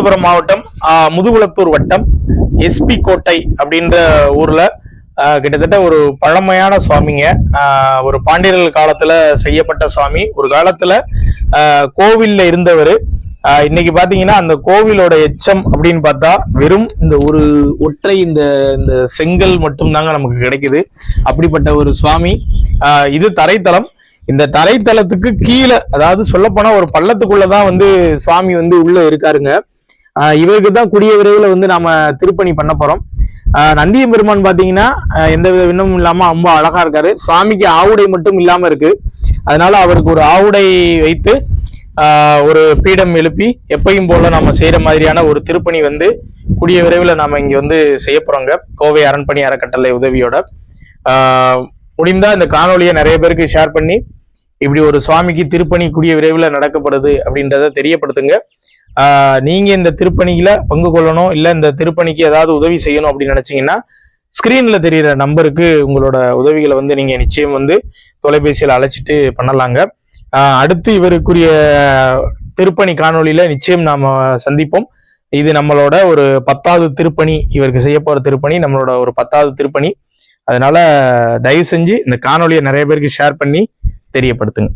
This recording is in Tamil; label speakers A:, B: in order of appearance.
A: ராமநாதபுரம் மாவட்டம் முதுகுளத்தூர் வட்டம் எஸ்பி கோட்டை அப்படின்ற ஊர்ல கிட்டத்தட்ட ஒரு பழமையான சுவாமிங்க. ஒரு பாண்டியர்கள் காலத்துல செய்யப்பட்ட சுவாமி. ஒரு காலத்துல கோவில்ல இருந்தவர். இன்னைக்கு பாத்தீங்கன்னா அந்த கோவிலோட எச்சம் அப்படின்னு பார்த்தா வெறும் இந்த ஒரு ஒற்றை இந்த இந்த செங்கல் மட்டும் தாங்க நமக்கு கிடைக்குது. அப்படிப்பட்ட ஒரு சுவாமி. இது தரைத்தலம். இந்த தரைத்தளத்துக்கு கீழே அதாவது சொல்லப்போனா ஒரு பள்ளத்துக்குள்ளதான் வந்து சுவாமி வந்து உள்ள இருக்காருங்க. இவருக்கு தான் கூடிய விரைவில் வந்து நாம திருப்பணி பண்ண போறோம். ஆஹ் நந்திய பெருமான் பாத்தீங்கன்னா எந்த வித விண்ணமும் இல்லாம ரொம்ப அழகா இருக்காரு. சுவாமிக்கு ஆவுடை மட்டும் இல்லாம இருக்கு. அதனால அவருக்கு ஒரு ஆவுடை வைத்து ஆஹ் ஒரு பீடம் எழுப்பி எப்பையும் போல நாம செய்யற மாதிரியான ஒரு திருப்பணி வந்து கூடிய விரைவில் நாம இங்க வந்து செய்ய போறோங்க. கோவை அரண்பணி அறக்கட்டளை உதவியோட. ஆஹ் முடிந்தா இந்த காணொலியை நிறைய பேருக்கு ஷேர் பண்ணி இப்படி ஒரு சுவாமிக்கு திருப்பணி கூடிய விரைவில் நடக்கப்படுது அப்படின்றத தெரியப்படுத்துங்க. நீங்கள் இந்த திருப்பணியில் பங்கு கொள்ளணும் இல்லை இந்த திருப்பணிக்கு ஏதாவது உதவி செய்யணும் அப்படின்னு நினைச்சீங்கன்னா ஸ்க்ரீனில் தெரிகிற நம்பருக்கு உங்களோட உதவிகளை வந்து நீங்கள் நிச்சயம் வந்து தொலைபேசியில் அழைச்சிட்டு பண்ணலாங்க. அடுத்து இவருக்குரிய திருப்பணி காணொலியில் நிச்சயம் நாம் சந்திப்போம். இது நம்மளோட ஒரு பத்தாவது திருப்பணி இவருக்கு செய்ய போகிற திருப்பணி நம்மளோட ஒரு பத்தாவது திருப்பணி. அதனால தயவு செஞ்சு இந்த காணொளியை நிறைய பேருக்கு ஷேர் பண்ணி தெரியப்படுத்துங்க.